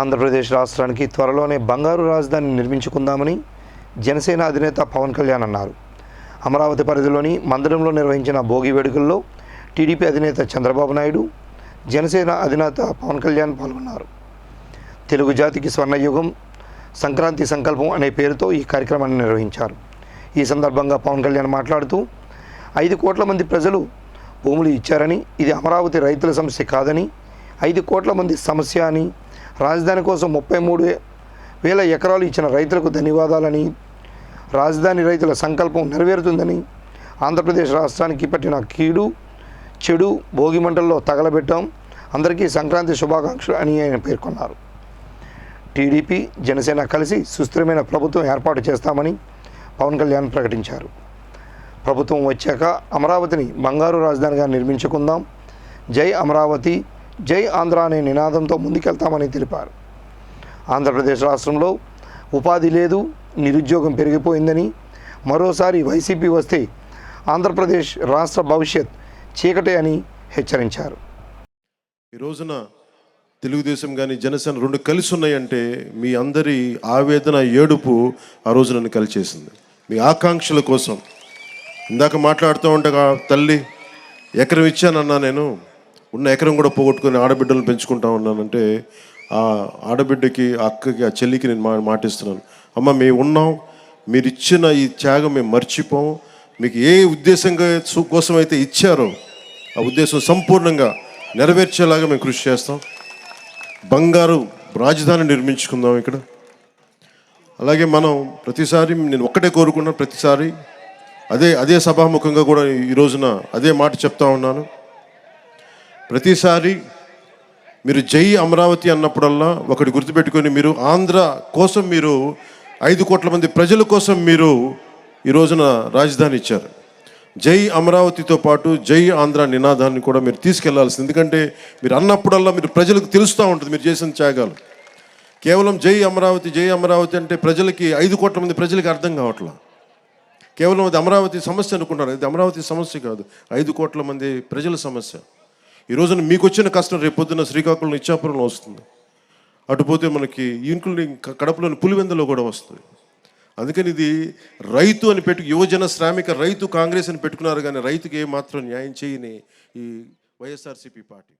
ఆంధ్రప్రదేశ్ రాష్ట్రానికి త్వరలోనే బంగారు రాజధాని నిర్మించుకుందామని జనసేన అధినేత పవన్ కళ్యాణ్ అన్నారు. అమరావతి పరిధిలోని మందిరంలో నిర్వహించిన భోగి వేడుకల్లో టీడీపీ అధినేత చంద్రబాబు నాయుడు జనసేన అధినేత పవన్ కళ్యాణ్ పాల్గొన్నారు. తెలుగు జాతికి స్వర్ణయుగం సంక్రాంతి సంకల్పం అనే పేరుతో ఈ కార్యక్రమాన్ని నిర్వహించారు. ఈ సందర్భంగా పవన్ కళ్యాణ్ మాట్లాడుతూ ఐదు కోట్ల మంది ప్రజలు భూములు ఇచ్చారని ఇది అమరావతి రైతుల సమస్య కాదని ఐదు కోట్ల మంది సమస్య అని రాజధాని కోసం ముప్పై మూడు వేల ఎకరాలు ఇచ్చిన రైతులకు ధన్యవాదాలని రాజధాని రైతుల సంకల్పం నెరవేరుతుందని ఆంధ్రప్రదేశ్ రాష్ట్రానికి పట్టిన కీడు చెడు భోగి మంటల్లో తగలబెట్టాం. అందరికీ సంక్రాంతి శుభాకాంక్షలు అని ఆయన పేర్కొన్నారు. టీడీపీ జనసేన కలిసి సుస్థిరమైన ప్రభుత్వం ఏర్పాటు చేస్తామని పవన్ కళ్యాణ్ ప్రకటించారు. ప్రభుత్వం వచ్చాక అమరావతిని బంగారు రాజధానిగా నిర్మించుకుందాం. జై అమరావతి జై ఆంధ్ర అనే నినాదంతో ముందుకెళ్తామని తెలిపారు. ఆంధ్రప్రదేశ్ రాష్ట్రంలో ఉపాధి లేదు నిరుద్యోగం పెరిగిపోయిందని మరోసారి వైసీపీ వస్తే ఆంధ్రప్రదేశ్ రాష్ట్ర భవిష్యత్ చీకటే అని హెచ్చరించారు. ఈ రోజున తెలుగుదేశం కానీ జనసేన రెండు కలిసి ఉన్నాయంటే మీ అందరి ఆవేదన ఏడుపు ఆ రోజు నన్ను కలిచేసింది. మీ ఆకాంక్షల కోసం ఇందాక మాట్లాడుతూ ఉండగా తల్లి ఎకరం ఇచ్చానన్నా నేను ఉన్న ఎకరం కూడా పోగొట్టుకొని ఆడబిడ్డలను పెంచుకుంటా ఉన్నానంటే ఆ ఆడబిడ్డకి ఆ అక్కకి ఆ చెల్లికి నేను మా మాటిస్తున్నాను. అమ్మ మేము ఉన్నాం మీరు ఇచ్చిన ఈ త్యాగం మేము మర్చిపోం మీకు ఏ ఉద్దేశంగా కోసం అయితే ఇచ్చారో ఆ ఉద్దేశం సంపూర్ణంగా నెరవేర్చేలాగా మేము కృషి చేస్తాం. బంగారు రాజధాని నిర్మించుకుందాం ఇక్కడ. అలాగే మనం ప్రతిసారి నేను ఒక్కటే కోరుకున్నాను ప్రతిసారి అదే అదే సభాముఖంగా కూడా ఈ రోజున అదే మాట చెప్తా ఉన్నాను. ప్రతిసారి మీరు జై అమరావతి అన్నప్పుడల్లా ఒకటి గుర్తుపెట్టుకొని మీరు ఆంధ్ర కోసం మీరు ఐదు కోట్ల మంది ప్రజల కోసం మీరు ఈ రోజున రాజధాని ఇచ్చారు. జై అమరావతితో పాటు జై ఆంధ్ర నినాదాన్ని కూడా మీరు తీసుకెళ్ళాల్సింది. ఎందుకంటే మీరు అన్నప్పుడల్లా మీరు ప్రజలకు తెలుస్తూ ఉంటుంది మీరు చేసిన త్యాగాలు. కేవలం జై అమరావతి జై అమరావతి అంటే ప్రజలకి ఐదు కోట్ల మంది ప్రజలకి అర్థం కావట్లా? కేవలం అది అమరావతి సమస్య అనుకుంటారు ఇది అమరావతి సమస్య కాదు. ఐదు కోట్ల మంది ప్రజల సమస్య. ఈ రోజున మీకు వచ్చిన కష్టం రేపు పొద్దున్న శ్రీకాకుళం ఇచ్చాపురంలో వస్తుంది. అటుపోతే మనకి ఇంక్లూడింగ్ కడపలోని పులివెందులో కూడా వస్తుంది. అందుకని ఇది రైతు అని పెట్టు యువజన శ్రామిక రైతు కాంగ్రెస్ అని పెట్టుకున్నారు కానీ రైతుకి ఏమాత్రం న్యాయం చేయని ఈ వైఎస్ఆర్సీపీ పార్టీ.